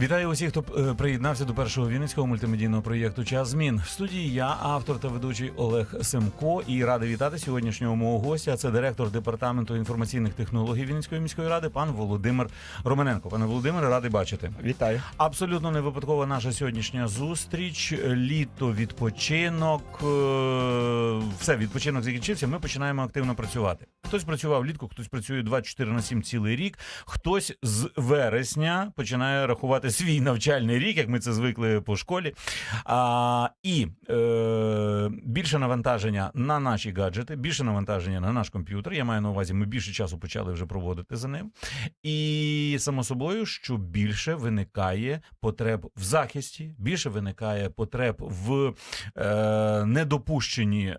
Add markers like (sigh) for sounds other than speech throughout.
Вітаю усіх, хто е, приєднався до першого вінницького мультимедійного проєкту Час змін. В студії я, автор та ведучий Олег Семко, і радий вітати сьогоднішнього мого гостя. Це директор департаменту інформаційних технологій Вінницької міської ради, пан Володимир Романенко. Пане Володимире, радий бачити. Вітаю. Абсолютно не випадкова наша сьогоднішня зустріч. Літо, відпочинок. е, Все, відпочинок закінчився. Ми починаємо активно працювати. Хтось працював влітку, хтось працює 24 на 7 цілий рік. Хтось з вересня починає рахувати свій навчальний рік, як ми це звикли по школі. А, і е, більше навантаження на наші гаджети, більше навантаження на наш комп'ютер. Я маю на увазі, ми більше часу почали вже проводити за ним. І само собою, що більше виникає потреб в захисті, більше виникає потреб в е, недопущенні е,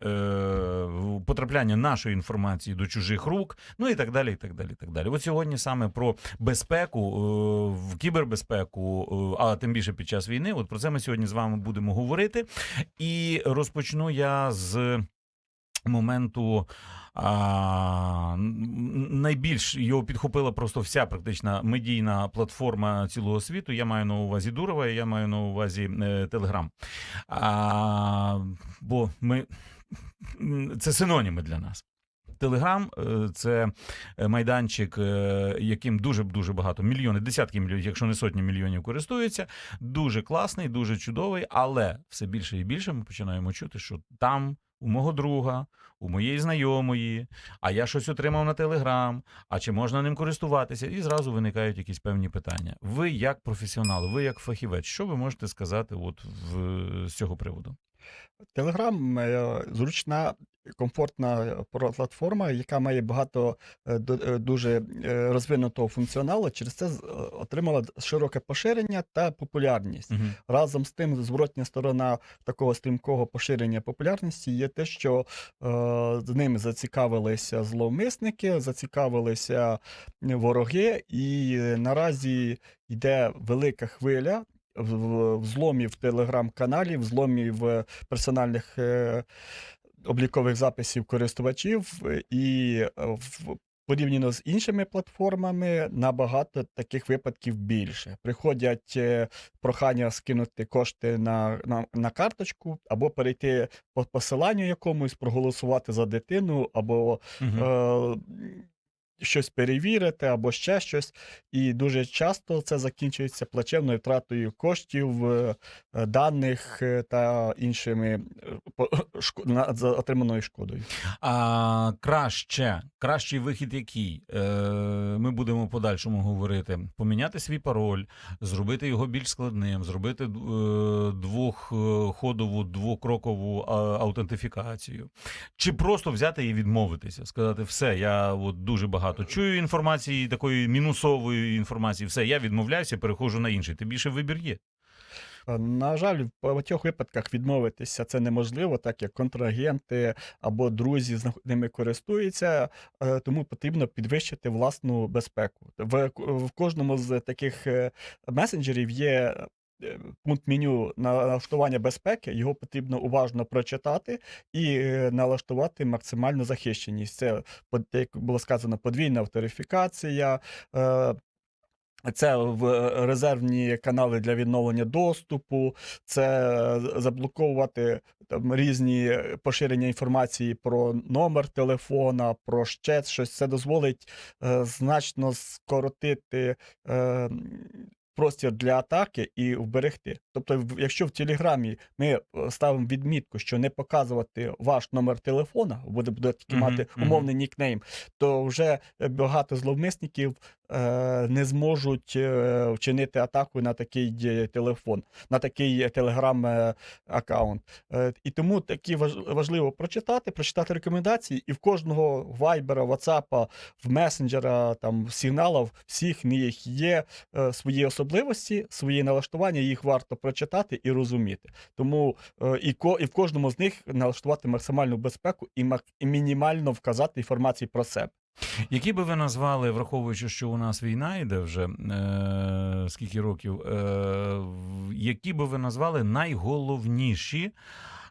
потрапляння нашої інформації до чужих рук, ну і так далі. і так далі, і так далі. От сьогодні саме про безпеку, е, в кібербезпеку, е, а тим більше під час війни. От про це ми сьогодні з вами будемо говорити. І розпочну я з моменту. А, найбільш його підхопила просто вся практична медійна платформа цілого світу. Я маю на увазі Дурова, я маю на увазі е, Телеграм. А, бо ми це синоніми для нас. Телеграм це е, майданчик, е, яким дуже дуже багато мільйони, десятки мільйонів, якщо не сотні мільйонів користуються. Дуже класний, дуже чудовий, але все більше і більше ми починаємо чути, що там у мого друга, у моєї знайомої, а я щось отримав на Телеграм, а чи можна ним користуватися? І зразу виникають якісь певні питання. Ви як професіонал, ви як фахівець, що ви можете сказати от в, з цього приводу? Телеграм зручна, комфортна платформа, яка має багато е, е, дуже е, розвинутого функціоналу. Через це е, отримала широке поширення та популярність. Угу. Разом з тим, зворотня сторона такого стрімкого поширення популярності є те, що е, з ними зацікавилися зловмисники, зацікавилися вороги, і е, наразі йде велика хвиля. в- в- Взломів телеграм-каналів, взломів е, персональних е, облікових записів користувачів, е, і е, в порівняно з іншими платформами набагато таких випадків більше. Приходять е, прохання скинути кошти на, на, на карточку, або перейти по посиланню якомусь, проголосувати за дитину, або Угу. е, щось перевірити, або ще щось. І дуже часто це закінчується плачевною втратою коштів, е, е, даних е, та іншими (laughs) за отриманою шкодою. А краще, кращий вихід який? Ми будемо подальшому говорити. Поміняти свій пароль, зробити його більш складним, зробити двохходову, двокрокову аутентифікацію. Чи просто взяти і відмовитися, сказати, все, я от дуже багато чую інформації, такої мінусової інформації, все, я відмовляюся, переходжу на інший. Ти більше вибір є. Е, На жаль, в багатьох випадках відмовитися це неможливо, так як контрагенти або друзі з ними користуються, е, тому потрібно підвищити власну безпеку. В, в кожному з таких е, месенджерів є. Е, Пункт меню налаштування безпеки, його потрібно уважно прочитати і е, налаштувати максимальну захищеність. Це, як було сказано, подвійна авторифікація, е, це в резервні канали для відновлення доступу, це заблоковувати там різні поширення інформації про номер телефона, про ще щось. Це дозволить е, значно скоротити е, простір для атаки і вберегти. Тобто, якщо в Телеграмі ми е, ставимо відмітку, що не показувати ваш номер телефона, буде, буде тільки мати умовний нікнейм, то вже е, багато зловмисників не зможуть е, вчинити атаку на такий е, телефон, на такий телеграм е, аккаунт. Е, І тому такі важливо прочитати, прочитати рекомендації, і в кожного вайбера, ватсапа, в месенджера, там сигналів, всіх них є е, свої особливості, свої налаштування, їх варто прочитати і розуміти. Тому е, і, і в кожному з них налаштувати максимальну безпеку і, мінімально вказати інформацію про себе. Які би ви назвали, враховуючи, що у нас війна йде вже е, скільки років, е, які би ви назвали найголовніші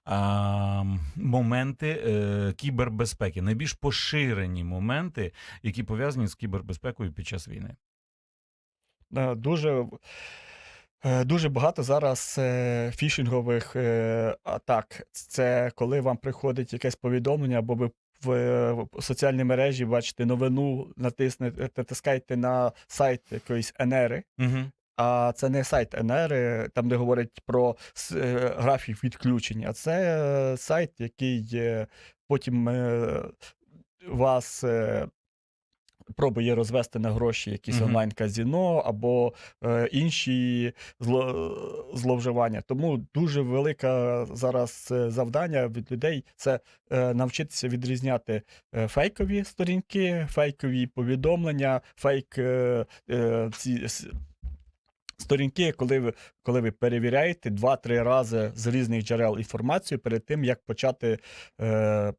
а, моменти е, кібербезпеки, найбільш поширені моменти, які пов'язані з кібербезпекою під час війни? Е, Дуже Е, Дуже багато зараз е, фішингових е, атак. Це коли вам приходить якесь повідомлення, або ви в, е, в соціальній мережі бачите новину, натиснете, натискаєте на сайт якоїсь енери. Угу. А це не сайт ЕНЕР, там де говорять про е, графік відключення. а Це е, сайт, який потім вас пробує розвести на гроші якісь Мгм. онлайн-казіно або е, інші зло, зловживання. Тому дуже велике зараз е, завдання від людей це е, навчитися відрізняти е, фейкові сторінки, фейкові повідомлення, фейк е, е, ці. Сторінки, коли ви, коли ви перевіряєте два-три рази з різних джерел інформацію перед тим, як почати е,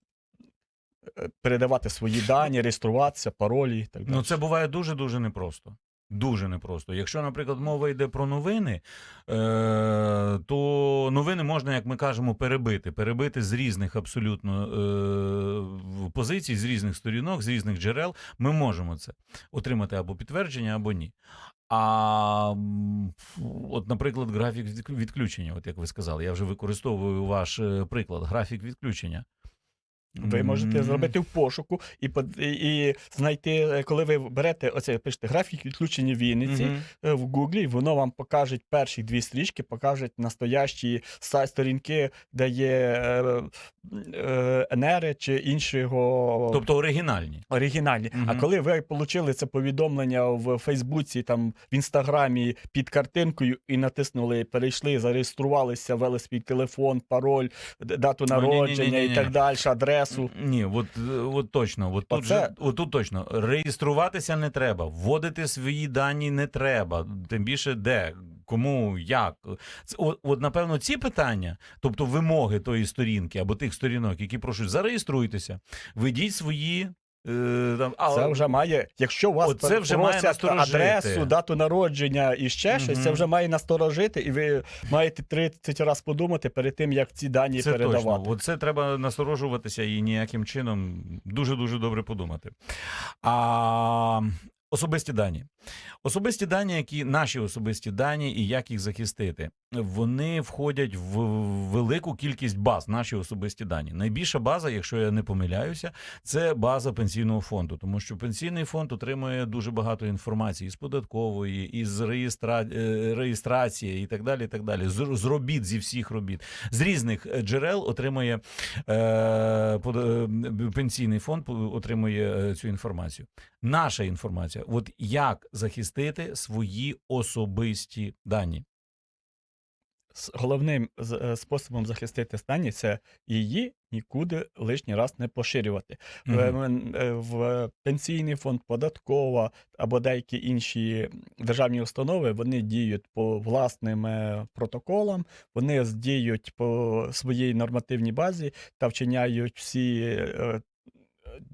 передавати свої дані, реєструватися, паролі і так далі. Ну, це буває дуже дуже непросто. Дуже непросто. Якщо, наприклад, мова йде про новини, е, то новини можна, як ми кажемо, перебити. Перебити з різних абсолютно е, позицій, з різних сторінок, з різних джерел. Ми можемо це отримати або підтвердження, або ні. А от, наприклад, графік відключення, от як ви сказали, я вже використовую ваш е, приклад, графік відключення. Ви можете зробити в пошуку і, под- і, і знайти, е, коли ви берете оце, пишете графік відключення Вінниці е, в Гуглі, воно вам покаже перші дві стрічки, покажуть настоящі сторінки, де є е, е, енери чи іншого. Тобто оригінальні. Оригінальні. А коли ви отримали це повідомлення в Фейсбуці, там в інстаграмі під картинкою і натиснули, перейшли, зареєструвалися, ввели свій телефон, пароль, дату Ну, ні-ні-ні-ні-ні. народження і так далі, адресу. Ні, от, от точно, от тут, Оце- же, от тут точно. Реєструватися не треба, вводити свої дані не треба. Тим більше де, кому, як. Це, от, от, напевно, ці питання, тобто вимоги тої сторінки або тих сторінок, які прошу, зареєструйтеся, ведіть свої. Е, там, а, Це вже має, якщо вас це вже має просять насторожити. адресу, дату народження і ще щось, це Мгм. вже має насторожити, і ви маєте 30 разів подумати перед тим, як ці дані Це передавати. точно. Оце треба насторожуватися і ніяким чином дуже дуже добре подумати. А особисті дані. Особисті дані, які наші особисті дані, і як їх захистити, вони входять в велику кількість баз. Наші особисті дані. Найбільша база, якщо я не помиляюся, це база пенсійного фонду, тому що пенсійний фонд отримує дуже багато інформації з податкової, із реєстра... е, реєстрації і так далі. І так далі. З, робіт зі всіх робіт, з різних джерел отримує е, е, пенсійний фонд отримує е, цю інформацію. Наша інформація, от як захистити свої особисті дані. Головним е, способом захистити дані це її нікуди лишній раз не поширювати. В, Мгм. м, е, в пенсійний фонд, податкова або деякі інші державні установи вони діють по власним е, протоколам, вони діють по своїй нормативній базі та вчиняють всі.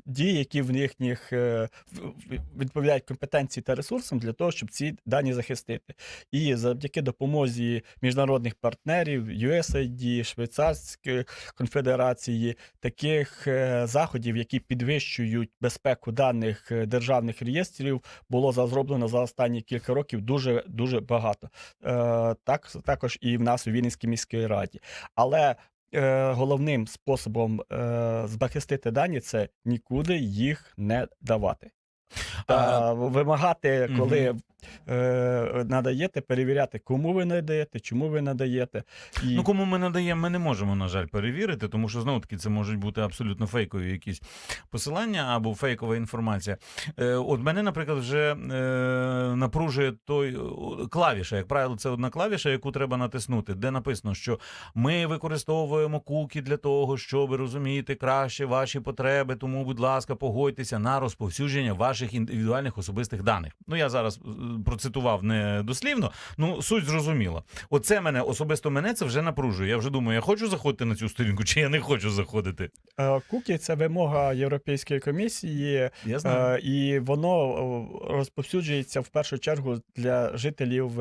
Дії, які в їхніх е, відповідають компетенції та ресурсам для того, щоб ці дані захистити. І завдяки допомозі міжнародних партнерів, USAID, Швейцарської конфедерації, таких е, заходів, які підвищують безпеку даних е, державних реєстрів, було зроблено за останні кілька років дуже дуже багато. Так також і в нас у Вінницькій міській раді. Але е, головним способом е, захистити дані це нікуди їх не давати. Та вимагати, коли Мгм. Е, надаєте, перевіряти, кому ви надаєте, чому ви надаєте. І Ну, кому ми надаємо, ми не можемо, на жаль, перевірити, тому що знову таки це можуть бути абсолютно фейкові якісь посилання або фейкова інформація. Е, от мене, наприклад, вже е, напружує той клавіша. Як правило, це одна клавіша, яку треба натиснути, де написано, що ми використовуємо куки для того, щоб розуміти краще ваші потреби. Тому, будь ласка, погодьтеся на розповсюдження ваших індивідуальних особистих даних. Ну я зараз е, процитував не дослівно. Ну суть зрозуміла. Оце мене особисто мене це вже напружує. Я вже думаю, я хочу заходити на цю сторінку, чи я не хочу заходити. е, куки це вимога Європейської комісії, Я знаю. е, і воно е, розповсюджується в першу чергу для жителів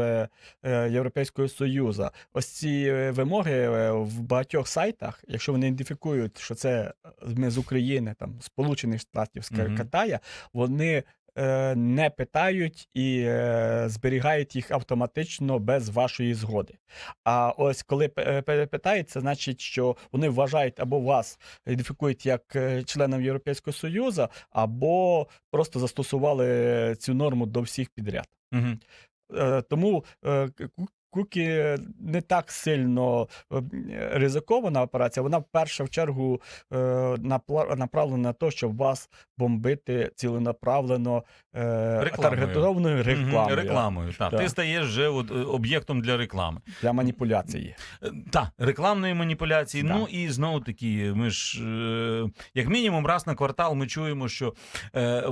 Європейського Союзу. Ось ці вимоги в багатьох сайтах, якщо вони ідентифікують, що це ми з України, там Сполучених Штатів, з Китая, вони не питають і е, зберігають їх автоматично без вашої згоди. А ось коли пе- питають, це значить, що вони вважають або вас ідентифікують як е, членом Європейського Союзу, або просто застосували цю норму до всіх підряд. Угу. Е, Тому е, кукі не так сильно е, ризикована операція. Вона в першу чергу е, направлена на те, щоб вас бомбити ціленаправлено е, Рекламою. таргетованою рекламою Рекламою. Так. Так. Ти стаєш вже от, об'єктом для реклами. для маніпуляції. Так, рекламної маніпуляції. Да. Ну і знову таки, ми ж як мінімум раз на квартал ми чуємо, що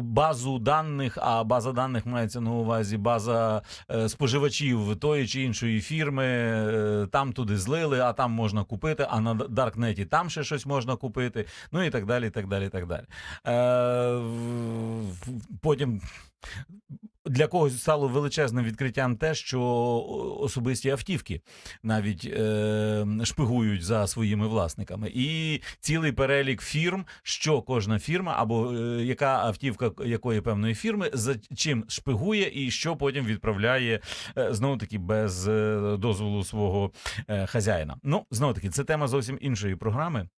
базу даних, а база даних мається на увазі база споживачів тої чи іншої фірми. е, там туди злили, а там можна купити, а на Даркнеті там ще щось можна купити. Ну і так далі. і так далі, і так далі. Е, в- в- потім. Для когось стало величезним відкриттям те, що особисті автівки навіть е, шпигують за своїми власниками, і цілий перелік фірм, що кожна фірма або е, яка автівка якої певної фірми за чим шпигує, і що потім відправляє е, знову таки без е, дозволу свого е, хазяїна. Ну знову таки, це тема зовсім іншої програми.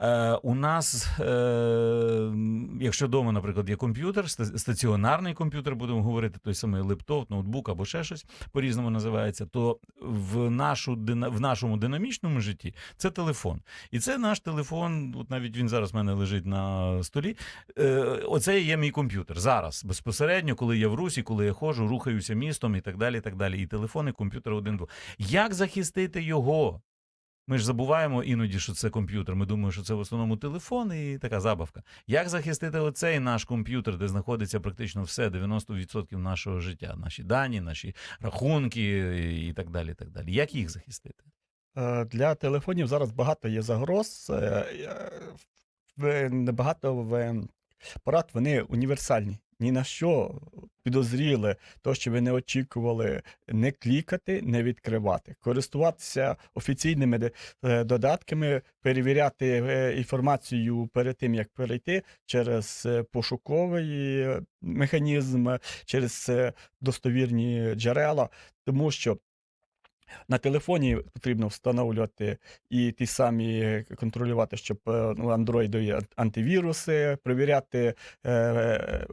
Е, у нас, е, якщо вдома, наприклад, є комп'ютер, ста- стаціонарний комп'ютер, будемо говорити, той самий лептоп, ноутбук або ще щось по-різному називається, то в, нашу, в нашому динамічному житті це телефон. І це наш телефон, от навіть він зараз в мене лежить на столі. Е, оце є мій комп'ютер. Зараз, безпосередньо, коли я в Русі, коли я ходжу, рухаюся містом і так далі. І так далі. І телефон, і комп'ютер один двох. Як захистити його? Ми ж забуваємо іноді, що це комп'ютер. Ми думаємо, що це в основному телефон і така забавка. Як захистити оцей наш комп'ютер, де знаходиться практично все, 90% нашого життя, наші дані, наші рахунки і так далі. Так далі. Як їх захистити? Е, Для телефонів зараз багато є загроз. е, е, в- в порад вони універсальні. Ні на що підозріли, то, що ви не очікували, не клікати, не відкривати, користуватися офіційними е, додатками, перевіряти е, інформацію перед тим, як перейти через е, пошуковий механізм, через достовірні джерела, тому що на телефоні потрібно встановлювати і ті самі контролювати, щоб е, ну, є антивіруси, перевіряти е,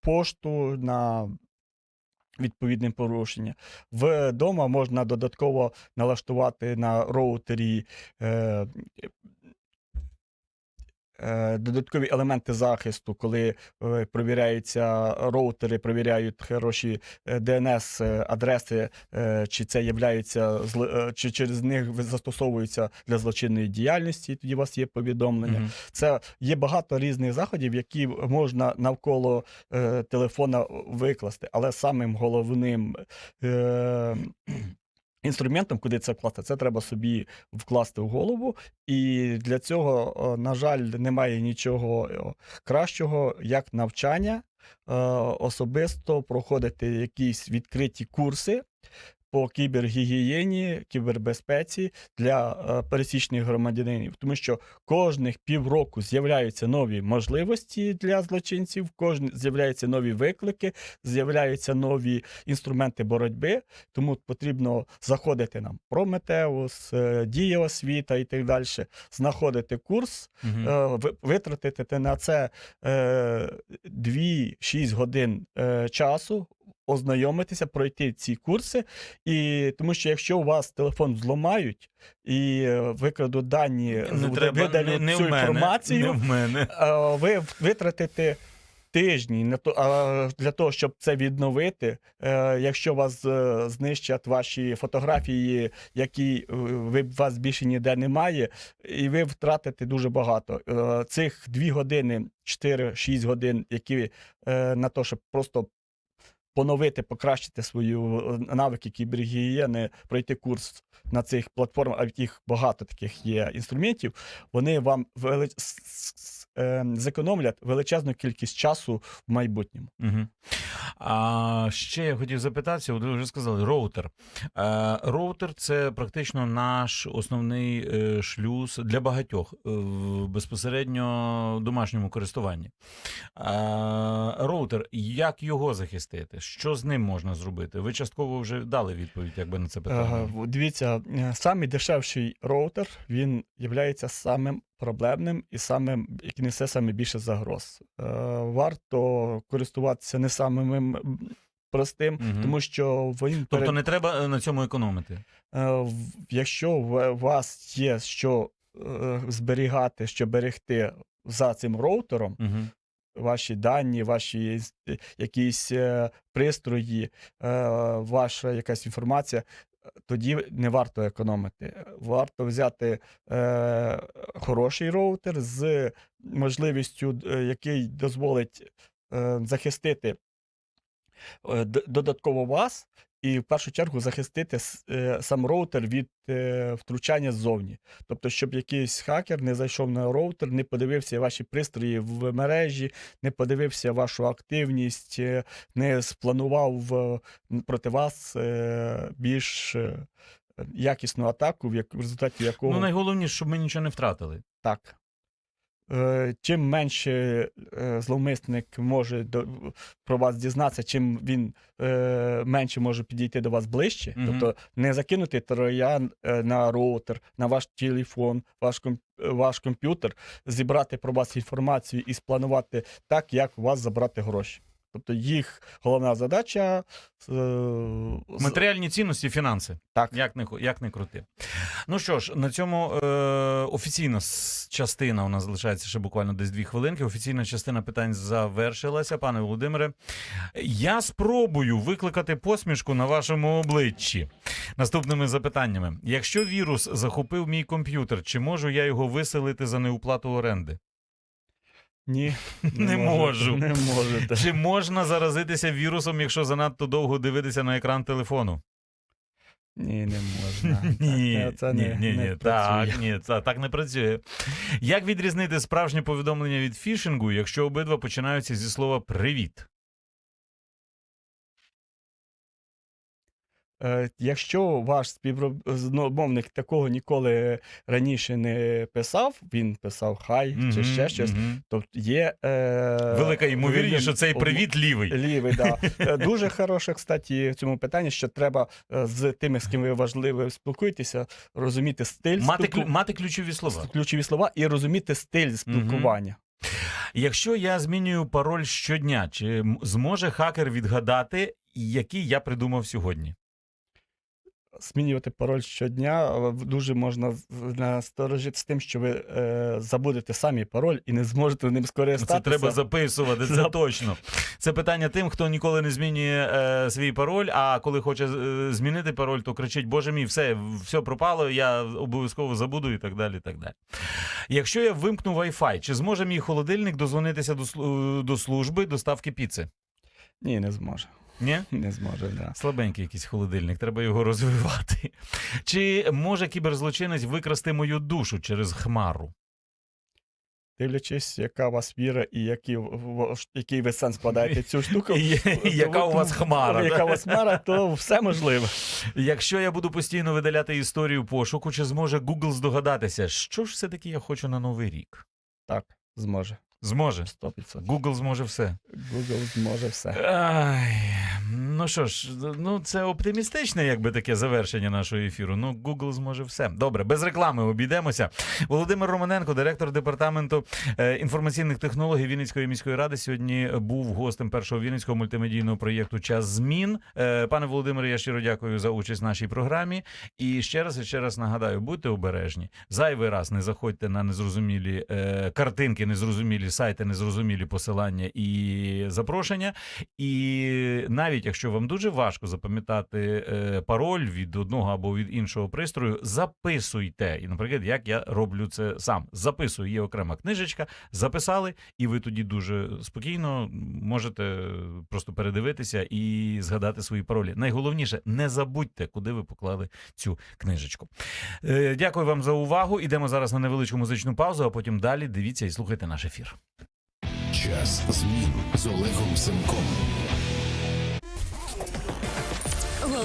пошту на відповідне порушення. Вдома можна додатково налаштувати на роутері. Е, е, Додаткові елементи захисту, коли е, провіряються роутери, провіряють хороші е, чи це являється е, чи через них застосовуються для злочинної діяльності. Тоді у вас є повідомлення. Мгм. Це є багато різних заходів, які можна навколо е, телефона викласти, але самим головним е, інструментом, куди це вкласти, це треба собі вкласти в голову. І для цього, на жаль, немає нічого кращого, як навчання, е, особисто проходити якісь відкриті курси. По кібергігієні, кібербезпеці для е, пересічних громадянинів, тому що кожних півроку з'являються нові можливості для злочинців, кожен з'являються нові виклики, з'являються нові інструменти боротьби. Тому потрібно заходити нам Прометеус, е, Дія освіта і так далі, знаходити курс, е, витратити на це е, 2-6 годин часу. Ознайомитися, пройти ці курси, і тому що якщо у вас телефон зламають і е, викрадуть дані, Не треба видалять не, не цю в мене, інформацію, не в мене. ви витратите тижні на то, для того, щоб це відновити. Е, Якщо вас е, знищать ваші фотографії, які ви вас більше ніде немає, і ви втратите дуже багато. Цих 2 години, 4-6 годин, які на те, щоб просто поновити, покращити свою е, навики кібергігієни, пройти курс на цих платформах, а їх багато таких є інструментів, вони вам велич... е, зекономлять величезну кількість часу в майбутньому. Угу. А ще я хотів запитатися, ви вже сказали, роутер. Е, роутер це практично наш основний шлюз для багатьох в безпосередньо домашньому користуванні. Е, роутер, як його захистити? Що з ним можна зробити? Ви частково вже дали відповідь, якби на це питання. Ага, дивіться, е, самий дешевший роутер він є самим проблемним і самим, який несе саме більше загроз. Е, варто користуватися не самим простим, Мгм. тому що він Тобто перед- не треба е, на цьому економити. Е, якщо у вас є що е, зберігати, що берегти за цим роутером, Угу. Ваші дані, ваші якісь е, пристрої, е, ваша якась інформація, е, тоді не варто економити. Варто взяти е, хороший роутер з можливістю, е, який дозволить е, захистити е, додатково вас. І в першу чергу захистити е, сам роутер від е, втручання ззовні. Тобто, щоб якийсь хакер не зайшов на роутер, не подивився ваші пристрої в мережі, не подивився вашу активність, е, не спланував проти вас більш якісну атаку, в результаті якого Ну найголовніше, щоб ми нічого не втратили. так. Е, Чим менше е, зловмисник може до, про вас дізнатися, чим він е, менше може підійти до вас ближче. Мгм. Тобто не закинути троян на роутер, на ваш телефон, ваш, ком- е, ваш комп'ютер, зібрати про вас інформацію і спланувати так, як у вас забрати гроші. Тобто їх головна задача е, Матеріальні цінності, фінанси. так. Як не, як не крути. Ну що ж, на цьому е, офіційна частина у нас залишається ще буквально десь дві хвилинки. Офіційна частина питань завершилася. Пане Володимире, я спробую викликати посмішку на вашому обличчі наступними запитаннями. Якщо вірус захопив мій комп'ютер, чи можу я його виселити за неуплату оренди? Ні, (laughs) Не можу. Не можете. Чи можна заразитися вірусом, якщо занадто довго дивитися на екран телефону? Ні, не можна. (laughs) Ні, Так, це ні, не, ні, не так, ні, це так не працює. Як відрізнити справжнє повідомлення від фішингу, якщо обидва починаються зі слова привіт? Якщо ваш співробітник такого ніколи раніше не писав, він писав хай чи ще щось, мгм. то є е, Велика ймовірність, що цей привіт лівий. Лівий, да. (laughs) Е, Дуже хороше, кстати, в цьому питанні, що треба е, з тими, з ким ви важливо спілкуєтеся, розуміти стиль Мати, спілку- клю- мати ключові слова. ключові слова і розуміти стиль спілкування. Якщо я змінюю пароль щодня, чи зможе хакер відгадати, який я придумав сьогодні? Змінювати пароль щодня дуже можна насторожити з тим, що ви е, забудете самі пароль і не зможете ним скористатися. Це треба записувати, це (laughs) точно. Це питання тим, хто ніколи не змінює е, свій пароль, а коли хоче е, змінити пароль, то кричить: Боже мій, все, все пропало, я обов'язково забуду і так далі. і так далі. Якщо я вимкну Wi-Fi, чи зможе мій холодильник дозвонитися до, до служби доставки піци? Ні, не зможе. Ні? Не зможе, да. Слабенький якийсь холодильник, треба його розвивати. Чи може кіберзлочинець викрасти мою душу через хмару? Дивлячись, яка у вас віра і в- який ви сенс вкладаєте цю штуку. Яка у вас хмара? Яка у вас хмара, то все можливо. Якщо я буду постійно видаляти історію пошуку, чи зможе Google здогадатися, що ж все-таки я хочу на новий рік? Так, зможе. Зможе. 100%. Google зможе все. Google зможе все. Ай, ну що ж, ну це оптимістичне, якби таке завершення нашого ефіру. Ну, Google зможе все. Добре, без реклами обійдемося. Володимир Романенко, директор департаменту е, інформаційних технологій Вінницької міської ради, сьогодні був гостем першого вінницького мультимедійного проєкту Час змін. Е, Пане Володимире, я щиро дякую за участь в нашій програмі. І ще раз і ще раз нагадаю, будьте обережні. Зайвий раз не заходьте на незрозумілі е, картинки, незрозумілі сайти, незрозумілі посилання і запрошення. І навіть навіть якщо вам дуже важко запам'ятати е, пароль від одного або від іншого пристрою, записуйте. І, наприклад, як я роблю це сам. Записую, є окрема книжечка, записали, і ви тоді дуже спокійно можете просто передивитися і згадати свої паролі. Найголовніше, не забудьте, куди ви поклали цю книжечку. Е, Дякую вам за увагу. Ідемо зараз на невеличку музичну паузу, а потім далі дивіться і слухайте наш ефір. Час змін з Олегом Семком.